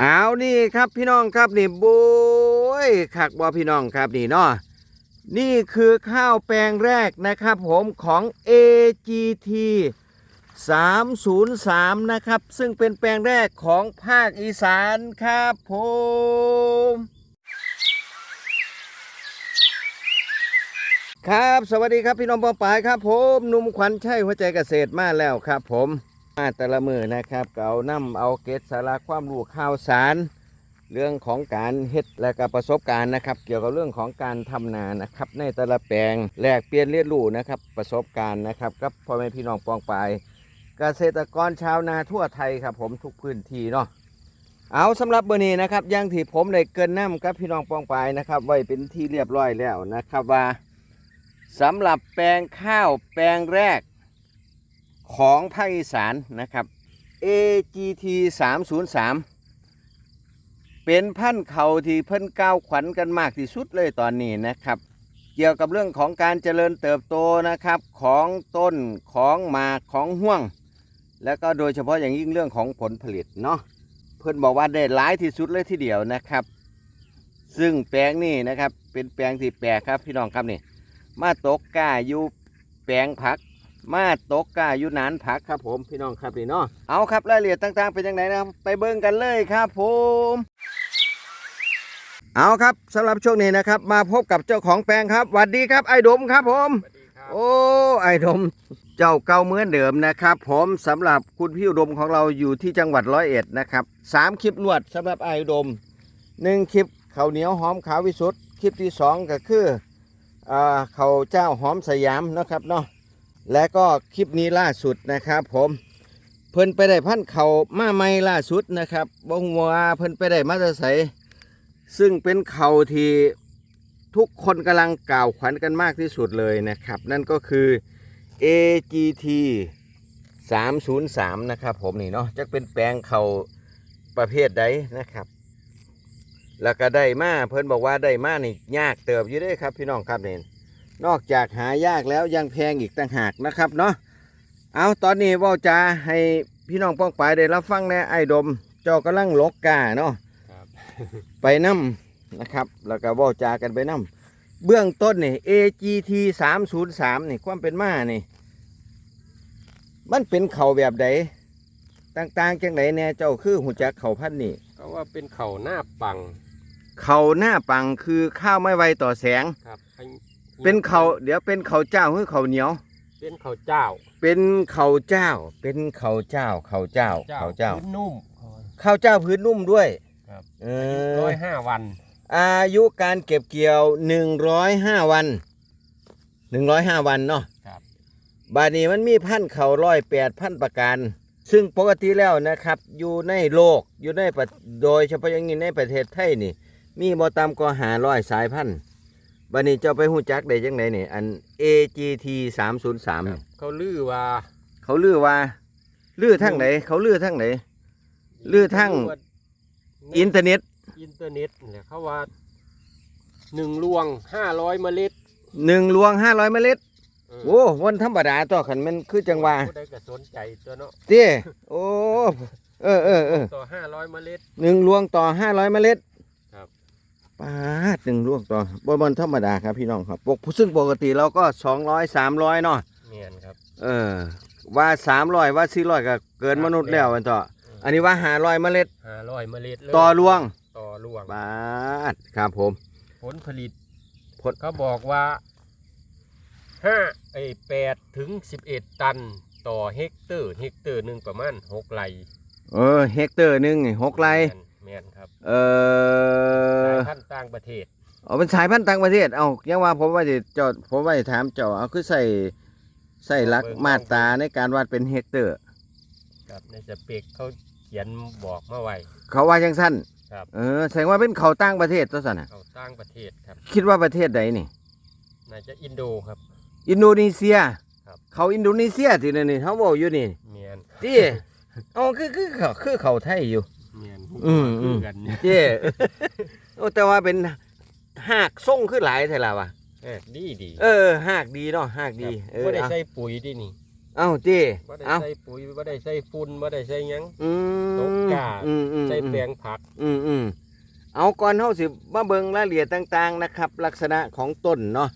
เอานี่ครับพี่น้องครับนี่โบยคักบอพี่น้องครับนี่เนาะนี่คือข้าวแปลงแรกนะครับผมของ AGT 303 นะครับ ซึ่งเป็นแปลงแรกของภาคอีสานครับผมครับ สวัสดีครับพี่น้องปองปายครับผมหนุ่มขวัญชัยหัวใจเกษตรมาแล้วครับผม มาแต่ละมือนะครับก็เอานํเอาเกตสาระความรู้ข่าวสาร เรื่องของการเฮ็ดและก็ประสบการณ์นะครับ เกี่ยวกับเรื่องของการทำนานะครับ ในแต่ละแปลงแลกเปลี่ยนเรียนรู้นะครับ ประสบการณ์นะครับกับพ่อแม่พี่น้องปองปายเกษตรกรชาวนาทั่วไทยครับ ผมทุกพื้นที่เนาะเอาสำหรับเบอร์นี้นะครับยังที่ผมได้เกินน้ำกับพี่น้องปองปายนะครับ ไว้เป็นที่เรียบร้อยแล้วนะครับว่าสำหรับแปลงข้าวแปลงแรก ของภาคอีสานนะครับ AGT 303 เป็นพันเขาที่เพิ่นก้าวขวัญกันมากที่สุดเลยตอนนี้นะครับ เกี่ยวกับเรื่องของการเจริญเติบโตนะครับของต้นของหมากของห่วง แล้วก็โดยเฉพาะอย่างยิ่งเรื่องของผลผลิตเนาะเพิ่นบอกว่าได้หลายที่สุดเลยทีเดียวนะครับ ซึ่งแปลงนี้นะครับเป็นแปลงที่แปลกครับพี่น้องครับนี่มาตกก้าอยู่แปลงผัก มาตกกล้าอยู่นานผักครับผมพี่น้องครับพี่เนาะเอาครับรายละเอียดต่างๆ เป็นยังไงนะครับ ไปเบิ่งกันเลยครับผมเอาครับสำหรับช่วงนี้นะครับ มาพบกับเจ้าของแปลงครับสวัสดีครับไอ้ดมครับผมสวัสดีครับโอ้ไอ้ดม เจ้าเก่าเหมือนเดิมนะครับผมสำหรับคุณพี่อุดมของเราอยู่ที่จังหวัดร้อยเอ็ดนะครับสามคลิปรวดสำหรับไอ้อุดมหนึ่งคลิปข้าวเหนียวหอมขาววิสุทธ์คลิปที่สองก็คืออ่าข้าวเจ้าหอมสยามนะครับเนาะ และก็คลิปนี้ล่าสุดนะครับ ผมเพิ่นไปได้พันเขามาใหม่ล่าสุดนะครับบ่ฮู้ว่าเพิ่นไปได้มาจากไสซึ่งเป็นเขาที่ทุกคนกำลังกล่าวขวัญกันมากที่สุดเลยนะครับ นั่นก็คือ AGT 303 นะครับผมนี่เนาะจะเป็นแปลงเขาประเภทใดนะครับแล้วก็ได้มาเพิ่นบอกว่าได้มานี่ยากเติบอยู่ด้วยครับพี่น้องครับเนี่ย นอกจากหายากแล้วยังแพงอีกต่างหากนะครับเนาะเอาตอนนี้เว่าจะให้พี่น้องป้องปายได้รับฟังแน่ไอ้ดม เจ้ากำลังลกกาเนาะครับไปนำนะครับ แล้วก็เว้าจากันไปนำเบื้องต้นนี่ AGT 303นี่ความเป็นมานี่ มันเป็นเขาแบบใดต่างๆจังไหนแน่เจ้าคือหูจักเขาพันธุ์นี่ก็ว่าเป็นเข่าหน้าปัง เขาหน้าปังคือข้าวไม่ไวต่อแสงครับอั เป็นเขาเดี๋ยวเป็นเขาเจ้าหรือเขาเหนียว เป็นเข่าเจ้าเป็นเขาเจ้า เป็นเขาเจ้าเขาเจ้าเขาเจ้าพื้นนุ่ม ข้าวเจ้าพื้นนุ่มด้วยครับ เอร้ออยห้าวันอายุการเก็บเกี่ยว105วัน105วันเนาะครับ บาดนี้มันมีพันธุ์เขาร้อยแปดพันประการ ซึ่งปกติแล้วนะครับ อยู่ในโลกอยู่ในประโดยเฉพาะอย่างนี้ในประเทศไทยนี่ มีบ่ตามก็หาร้อยสายพันธุ์ บาดนี้เจ้าไปหูจักได้จังไดนี่อัน AGT 303นี่เขาลือว่าเขาลือว่าลือทั้งไหนเขาลือทั้งไหน ลือทั้งว่าอินเทอร์เน็ตอินเทอร์เน็ตเนี่ยเขาว่าหนึ่งลวงห้าร้อยเมล็ดหนึ่งลวงห้าร้อยเมล็ดเออโอ้วันธรรมดาตัวขันแมันคือจังหวะผู้ใดก็สนใจตัวเนาะเตี้ยโอ้เออเออเออต่อห้าร้อยเมล็ด หนึ่งลวงต่อห้าร้อยเมล็ดครับ ปาดหนึ่งลวงต่อบนบนธรรมดาครับพี่น้องครับปกซึ่งปกติเราก็สองร้อยสามร้อยเนาะเมียนครับเออ ว่าสามร้อยว่าสี่ร้อยก็เกินมนุษย์แล้วอันต่ออันนี้ว่าห้าร้อยเมล็ดห้าร้อยเมล็ดเลยต่อลวงต่อลวงปาดครับผม ผลผลิตผลเขาบอกว่าห้าไอแปดถึงสิบเอ็ดตันต่อเฮกเตอร์เฮกเตอร์หนึ่งประมาณหกไร่เออเฮกเตอร์หนึ่งนี่หกไร่แม่นแมนครับ เออ ประเทศเอาเป็นสายพันธุ์ต่างประเทศ เอายังว่าผมว่าจะเจาผมว่าจะถามเจ้าเอาคือใส่ใส่หลักมาตราในการวัดเป็นเฮกเตอร์ ครับในสเปกเขาเขียนบอกมาไว้ เขาว่าจังสั้นครับ เออแสดงว่าเป็นเขาต่างประเทศตัวสันน่ะเขาต่างประเทศครับคิดว่าประเทศใดนี่ น่าจะอินโดครับ อินโดนีเซีย ครับ เขาอินโดนีเซียที่นั่นนี่เขาบอกอยู่นี่เมียนที่อ๋อคือคือเขาคือเขาไทยอยู่เมียนอืมอืคือมกันเจ้ โอ้แต่ว่าเป็นหากส่งคือหลายเท่าไหร่วะเออดีดีเออหากดีเนาะหากดีเออไม่ได้เอาใส่ปุ๋ยดินี่เอ้าจีบ่ได้เอ้า ใส่ปุ๋ยบ่ได้ใส่ฝุ่นบ่ได้ใส่หยัง อืมตกกาอืมอืมใส่อืมแปลงผักอืมอืมเอาก่อนเฮาสิมาเบิ่งรายละเอียดต่าง ๆ นะครับ ลักษณะของต้นเนาะ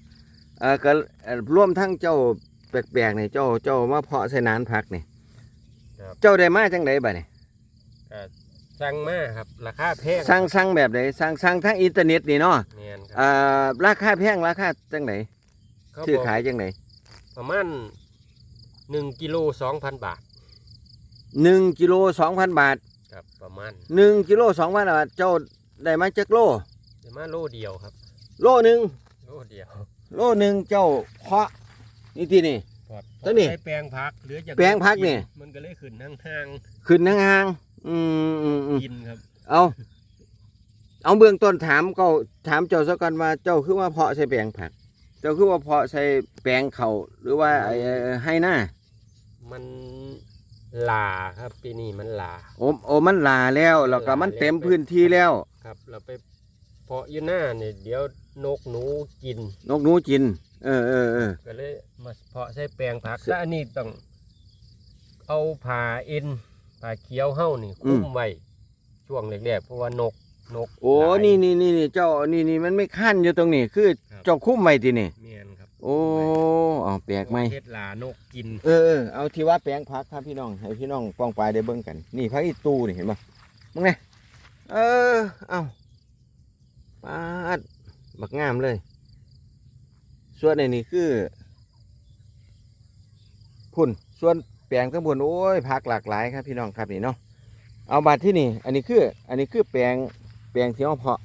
เอ่อก็เอ่อร่วมทั้งเจ้าแปลกๆนี่เจ้าเจ้ามาเพาะใส่นานผักนี่ ครับ เจ้าได้มาจังไดบัดนี่ก็ สั่งมาครับราคาแพงสั่งสั่งแบบใดสั่งสั่งทางอินเทอร์เน็ตนี่เนาะแม่นครับเอ่อราคาแพงราคาจังไดเขาชื่อบอกขายจังไดประมาณ1กิโล2,000บาท1กิโล2,000บาทครับประมาณ1กิโล2,000บาทเจ้าได้มาจักโลจะมาโลเดียวครับ โลหนึงโลเดียวโลหนึงเจ้าเพาะนี่ที่นี่พอดตัวนี้ใช้แปลงผักเหลือจากแปลงผักนี่ มันก็เลยขึ้นห่างขึ้นห่างๆ อืมอืมอืมๆกินครับ เอาเอาเบื้องต้นถามก็ถามเจ้าซะก่อนว่าเจ้าคือว่าเพาะใส่แปลงผัก เจ้าคือว่าเพาะใส่แปลงเขาหรือว่าไอ้ไอ้ให้หน้ามันลาครับปีนี้มันลา โอ้โอ้มันลาแล้วแล้วก็มันเต็มพื้นที่แล้ว ครับ เราไปเพาะอยู่หน้าเนี่ยเดี๋ยวนกหนูกิน นกหนูกิน เออเออเออ ก็เลยมาเพาะใส่แปลงผักแล้วอันนี้ต้อง เอาผ่าเอ็น ผ่าเขียวเฮ้านี่คุ้มไว้ช่วงแรกๆเพราะว่านกนกโอ้หลายนี่นี่นี่นี่เจ้านี่นี่มันไม่ขั้นอยู่ตรงนี้ คือครับเจ้าคุ้มไว้ที่นี่ เมียนครับโอ้เอาแปลกไหม เฮ็ดหลานกกิน เออเออเอาที่ว่าแปลงผักครับพี่น้อง ให้พี่น้องป้องปลายได้เบิ่งกัน นี่ผักอีตูนี่เห็นปะมึงไงเออ เอาปาดบักงามเลย ส่วนในนี่คือ พุ่นส่วน แปลงข้างบนโอ้ยผักหลากหลายครับพี่น้องครับนี่เนาะเอาบาดที่นี่อันนี้คืออันนี้คือแปลงแปลงที่เราเพาะ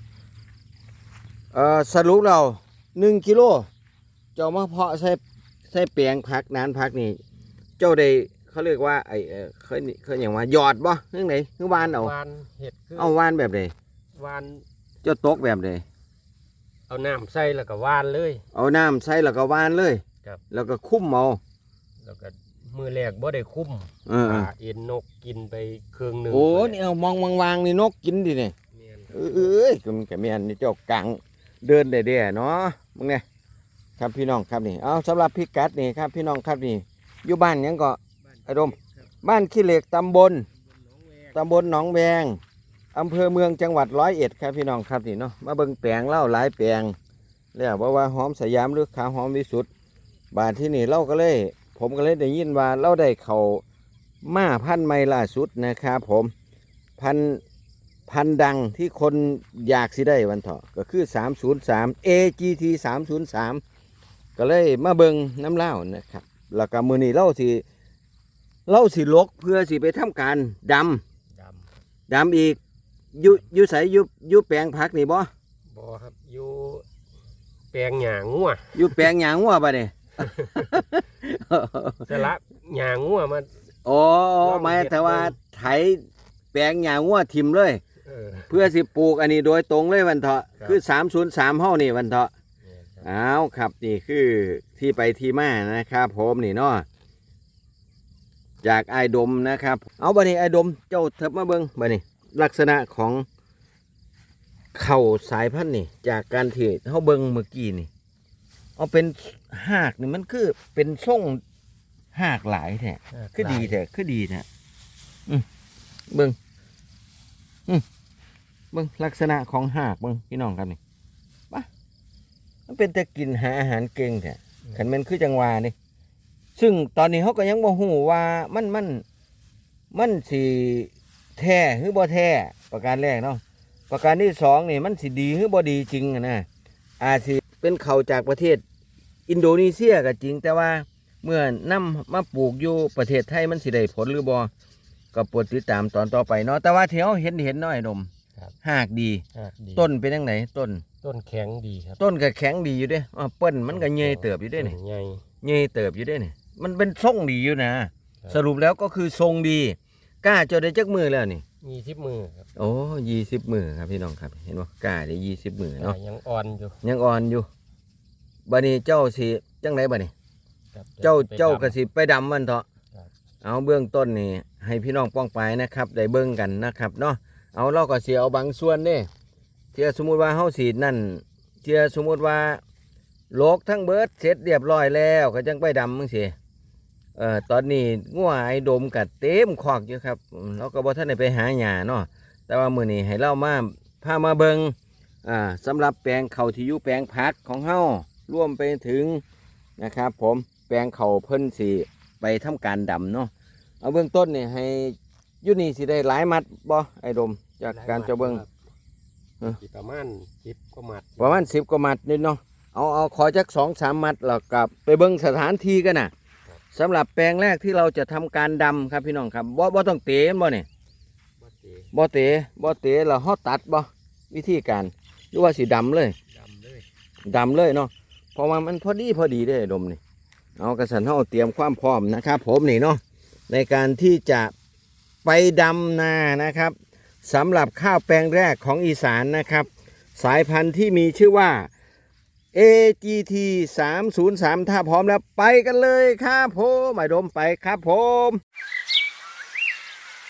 เอ่อสรุปเราหนึ่งกิโลเจ้ามาเพาะใส่ใส่แปลงผักนานผักนี่เจ้าได้เขาเรียกว่าไอ้เอ่อเขานี่เขาอย่างว่าหยอดบ่เรื่องไหนคือวานเอาวานเห็ดคือเอาวานแบบใดวานเจ้าตกแบบใดเอาน้ำใส่แล้วก็วานเลย เอาน้ำใส่แล้วก็วานเลย ครับ แล้วก็คุ้มเอาแล้วก็ มือแรกบ่ได้คุ้มเออผ่าเอ็นนกกินไปเครื่องหนึ่งโอ้นี่เอามองวางวางๆนี่นกกินดิเนี่ยเมียนคเอรับอเอ้ยก็มันก็แม่นนี่เจ้ากลางเดินได้เด้เนาะมึงเนี่ยครับพี่น้องครับนี่เอาสำหรับพิกัดนี่ครับพี่น้องครับนี่อยู่บ้านหยังก็ ไอ้ดม บ้านขี้เหล็กตำบล ตำบลหนองแวง อำเภอเมืองจังหวัดร้อยเอ็ดครับพี่น้องครับนี่เนาะ มาเบิ่งแปลงเล่าหลายแปลงแล้วบอกว่าหอมสยามหรือขาวหอมวิสุทธ์บาทที่นี่เราก็เลย ผมก็เลยได้ยินว่าเราได้เขามาพันธุ์ใหม่ล่าสุดนะครับผมพันธุ์พันธุ์ดังที่คนอยากสิได้วันเถาะก็คือ 303 AGT 303 ก็เลยมาเบิ่งน้ำเล่าวนะครับ แล้วก็มือนี้เล่าสิเล่าสิลกเพื่อสิไปทำการดำดดำอีกอยุยุใสอยุยุแปลงผักนี่บ่ำบ่ครับอยู่แปลงหญ้างัวอยุแปลงหยางวัวบ่เนี่ย สละหญ้างัวมาโอ้หมายแต่ว่าไถแปลงหยางวัวทิมเลย เออ เพื่อสิปลูกอันนี้โดยตรงเลยวันเถาะครับ คือ303เฮานี่วันเถาะเมียนครับอ้าวครับนี่คือที่ไปที่มานะครับผมนี่เนาะจากไอ้ายดมนะครับ เอาบัดนี้ไอ้ายดมเจ้าเถิบมาเบิ่งบัดนี้ ลักษณะของเข่าสายพันธุ์นี่ จากการที่เฮาเบิ่งเมื่อกี้นี่ เอาเป็นหากนี่มันคือเป็นทรงหากหลายแท้คือดีแท้คือดีแท้อืมเบิ่งอืมเบิ่งลักษณะของหากเบิ่งพี่น้องครับนี่ปะมันเป็นแต่กินหาอาหารเก่งแท้ขันแมันคือจังหวานี่ซึ่งตอนนี้เขาก็ยังบ่ฮู้ว่ามันมันมันสิแท้หรือบ่แท้ประการแรกเนาะประการที่สองนี่มันสิดีหรือบ่ดีจริงอะนะอาจสิ เป็นเขาวจากประเทศอินโดนีเซียก็จริง แต่ว่าเมื่อนำมาปลูกอยู่ประเทศไทยมันสิได้ผลหรือบ่ก็โปรดติดตามตอนต่อไปเนาะแต่ว่าที่เราเห็นเห็นน้อยนมครับหากดีหากดี ต้นเป็นยังไงต้น ต้นแข็งดีครับ ต้นก็แข็งดีอยู่เด้อ้อเปิ้นมันก็เงยเติบอยู่เด้นี่ใหญ่เงยเติบอยู่เด้นี่มันเป็นทรงดีอยู่นะ สรุปแล้วก็คือทรงดีกล้าเจาได้จักมือแล้วนี่ มีทิพมือครับโอ้ยี่สิบมือครับพี่น้องครับ เห็นบ่กล้าได้ยี่สิบมือเนาะยังอ่อนอยู่ยังอ่อนอยู่บัดนี้เจ้าสิจังไดบัดนี้ ครับเจ้าไปเจ้าดำกระสิไปดำมันเถอะครับเอาเบื้องต้นนี่ให้พี่น้องป้องไปายนะครับ ได้เบิ่งกันนะครับเนาะเอาเราก็เสียเอาบางส่วนเด้เทียสมมุติว่าเฮาสีดนั่นเทียสมมุติว่าโลกทั้งเบิดเสร็จเรียบร้อยแล้วก็จังไปดำมึงสิ เอ่อตอนนี้งัวไอ้ดมกัดเต็มคอกอยู่ครับอืมเราก็บ่ทันได้ไปหาหญ้าเนาะแต่ว่ามื้อนี้ให้เรามาพามาเบิงอ่าสำหรับแปลงเขาวที่อยู่แปลงผักของเฮารวมไปถึงนะครับ ผมแปลงเขาวเพิ่นสิไปทำการดำเนาะเอาเบื้องต้นนี่ให้อยู่นี่สิได้หลายมัดบ่ไอ้ดม จากการเจะเบิ่งฮะสิประมาณสิบก็มัดประมาณ10กว่ามัดนิดเนาะเอาเอาขอจัก2 3มัดแล้วกลับไปเบิ่งสถานที่กันน่ะ สำหรับแปลงแรกที่เราจะทำการดำครับพี่น้องครับบ่บ่ต้องเตะบ่เนี่ยบ่เตะบ่เตะบ่เตะแล้วเฮาตัดบ่วิธีการหรือว่าสิดำเลย ดำเลยดำเลยเนาะเพราะว่ามันพอดีพอดีเด้ดมนี่ เอากระสันเฮาเตรียมความพร้อมนะครับ ผมนี่เนาะในการที่จะไปดำนานะครับสำหรับข้าวแปลงแรกของอีสานนะครับ สายพันธุ์ที่มีชื่อว่า AGT 303 ถ้าพร้อมแล้วไปกันเลยครับผมไอ้ดมไปครับผม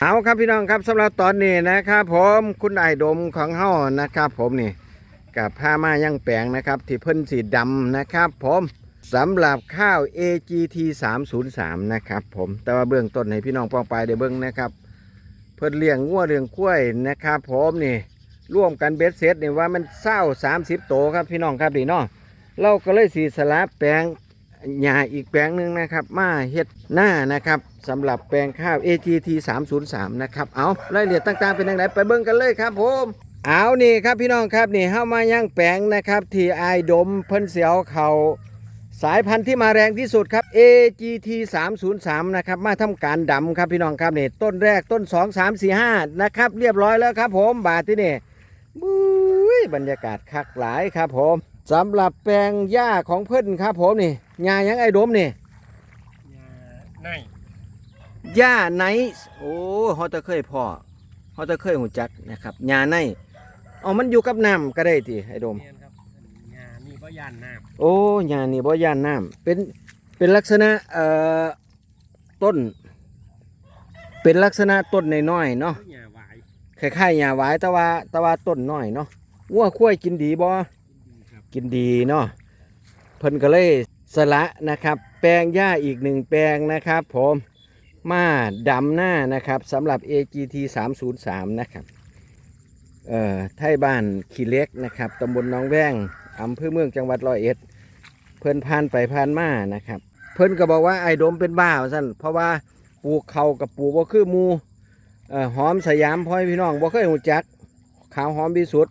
เอาครับพี่น้องครับสำหรับตอนนี้นะครับผมคุณไอ้ดมของเฮานะครับ ผมนี่กับผ้ามายังแปลงนะครับ ที่เพิ่นสีดำนะครับ ผมสำหรับข้าว AGT 303นะครับ ผมแต่ว่าเบื้องต้นให้พี่น้องปองไปได้เบื้องนะครับ เพิ่นเลี้ยงงัวเลี้ยงกล้วยนะครับ ผมนี่ ร่วมกันเบ็ดเสร็จนี่ว่ามันเศร้า30โตครับพี่น้องครับดีเนาะเราก็เลยสีสลับแปลงหญ้าอีกแปลงหนึ่งนะครับมาเฮ็ดหน้านะครับสำหรับแปลงข้าว AGT 303นะครับเอารายละเอียดต่างๆเป็นยังไงไปเบิ่งกันเลยครับผมเอานี่ครับพี่น้องครับนี่เข้ามาย่างแปลงนะครับที่ไอดมเพิ่นเสียวเขาสายพันธุ์ที่มาแรงที่สุดครับ AGT 303นะครับมาทำการดำครับพี่น้องครับนี่ต้นแรกต้น 2 3 4 5นะครับเรียบร้อยแล้วครับผมบาทที่นี่ บุ้ยบรรยากาศคักหลายครับผมสำหรับแปลงหญ้าของเพิ่นครับผมนี่หญ้ายังไอ้ดมนี่ยาในหญ้าไนท์โอ้เฮาจะเคยพ่อเฮาจะเคยหูจักนะครับหญ้าไนท์เอามันอยู่กับน้ำก็ได้ติไอ้ดมเนียนครับยานี่บ่ย่านน้โอ้หญ้านี่บ่ย่านน้ำเป็นเป็นลักษณะเอ่อต้น เป็นลักษณะต้นน้อยๆำเนาะยาหวาย คล้ายๆหญ้าหวายแต่ว่าแต่ว่าต้นน้อยเนาะงัวควายกินดีบ่ดีครับกินดีเนาะเพิ่นก็เลยสละนะครับ แปลงหญ้าอีกหนึ่งแปลงนะครับ ผมมาดำหน้านะครับสำหรับ AGT 303 นะครับเอ่อไทยบ้านขี้เล็กนะครับตำบลหนองแวงอำเภอเมืองจังหวัดร้อยเอ็ด เพิ่นผ่านไปผ่านมานะครับ เพิ่นก็บอกว่าไอ้ดมเป็นบ้าว่าซั่นเพราะว่าปลูกเขากับปลูกบ่คือหมูเอ่อ หอมสยามพ่อยพี่น้องบ่เคยหูจัก ขาวหอมที่สุด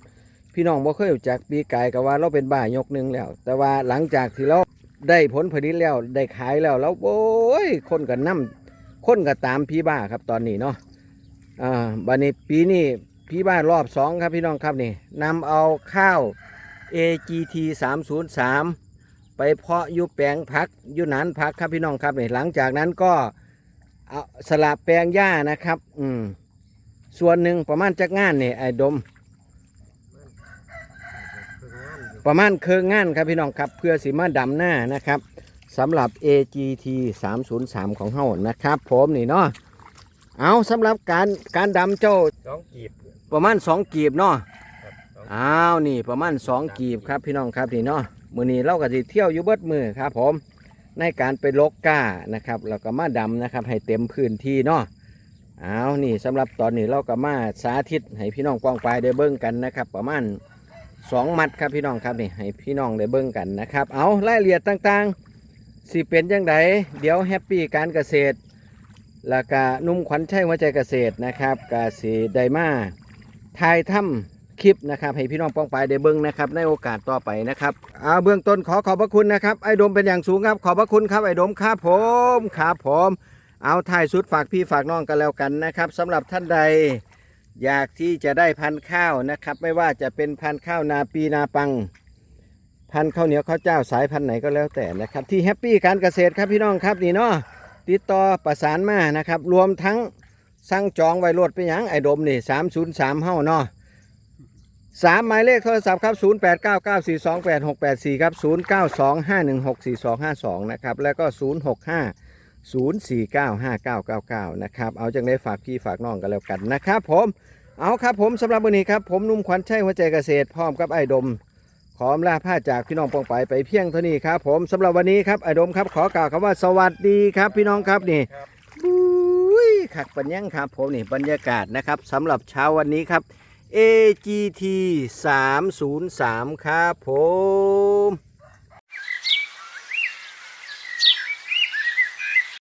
พี่น้องบ่เคยรู้จักปีไกายก็ว่าเราเป็นบ้ายกหนึ่งแล้ว แต่ว่าหลังจากที่เราได้ผลผลิตแล้วได้ขายแล้วแล้วโอ้ยคนก็นํคนก็ตามพี่บ้าครับตอนนี้เนาะอ่าบัดนี้ปีนี้พี่บ้ารอบสองครับพี่น้องครับนี่นำเอาข้าว AGT 303ไปเพาะยุแปลงพักยุนานพักครับพี่น้องครับนี่หลังจากนั้นก็ เอาสลับแปลงหญ้านะครับ อืม ส่วนหนึ่งประมาณจักงานนี่ไอ้ดม ประมาณเครื่องงานครับพี่น้องครับ เพื่อสิมาดำหน้านะครับสำหรับ AGT 303 ของเฮานะครับ ผมนี่เนาะเอาสำหรับการการดำเจ้าสองกีบประมาณ2กีบเนาะครับสองอ้าวนี่ประมาณ2กีบครับพี่น้องครับนี่เนาะมือนี้เราก็สิเที่ยวอยู่เบิดมือครับผม ในการไปลกก้านะครับแล้วก็มาดำนะครับ ให้เต็มพื้นที่เนาะเอานี่สำหรับตอนนี้เราก็มาสาธิตให้พี่น้องกว้างไปลได้เบิ่งกันนะครับ ประมาณสองมัดครับพี่น้องครับนี่ให้พี่น้องได้เบิ่งกันนะครับ เอารายละเอียดต่างๆสิเป็นยังไงเดี๋ยวแฮปปี้การเกษตรแล้วก็นุ่มขวัญชัยหัวใจเกษตรนะครับกาสีไดมาถ่ายทำ คลิปนะครับให้พี่น้องป้องไปได้เบิ่งนะครับในโอกาสต่อไปนะครับเอาเบื้องต้นขอขอบพระคุณนะครับไอ้ดมเป็นอย่างสูงครับ ขอบพระคุณครับไอ้ดมครับผมครับผมเอาถ่ายสุดฝากพี่ฝากน้องกันแล้วกันนะครับสำหรับท่านใดอยากที่จะได้พันธุ์ข้าวนะครับ ไม่ว่าจะเป็นพันธุ์ข้าวนาปีนาปัง พันธุ์ข้าวเหนียวข้าวเจ้าสายพันธุ์ไหนก็แล้วแต่นะครับ ที่แฮปปี้การเกษตรครับพี่น้องครับนี่เนาะติดต่อประสานมานะครับ รวมทั้งสั่งจองไว้รวดไปยังไอ้ดมนี่สามศูนย์สามเฮ้าเนาะ สามหมายเลขโทรศัพท์ครับศูนย์แปดเก้าเก้าสี่สองแปดหกแปดสี่ครับศูนย์เก้าสองห้าหนึ่งหกสี่สองห้าสองนะครับ แล้วก็ศูนย์หกห้าศูนย์สี่เก้าห้าเก้าเก้าเก้านะครับ เอาจังได้ฝากพี่ฝากน้องกันแล้วกันนะครับผม เอาครับผมสำหรับวันนี้ครับ ผมหนุ่มขวัญชัยหัวใจเกษตรพร้อมกับไอ้ดม ขออำลาผ้าจากพี่น้องปองไปไปเพียงเท่านี้ครับ ผมสำหรับวันนี้ครับไอดมครับ ขอกล่าวคำว่าสวัสดีครับ พี่น้องครับนี่ครับอุ้ยขักปัญญังครับ ผมนี่บรรยากาศนะครับสำหรับเช้าวันนี้ครับ AGT 303 ครับผม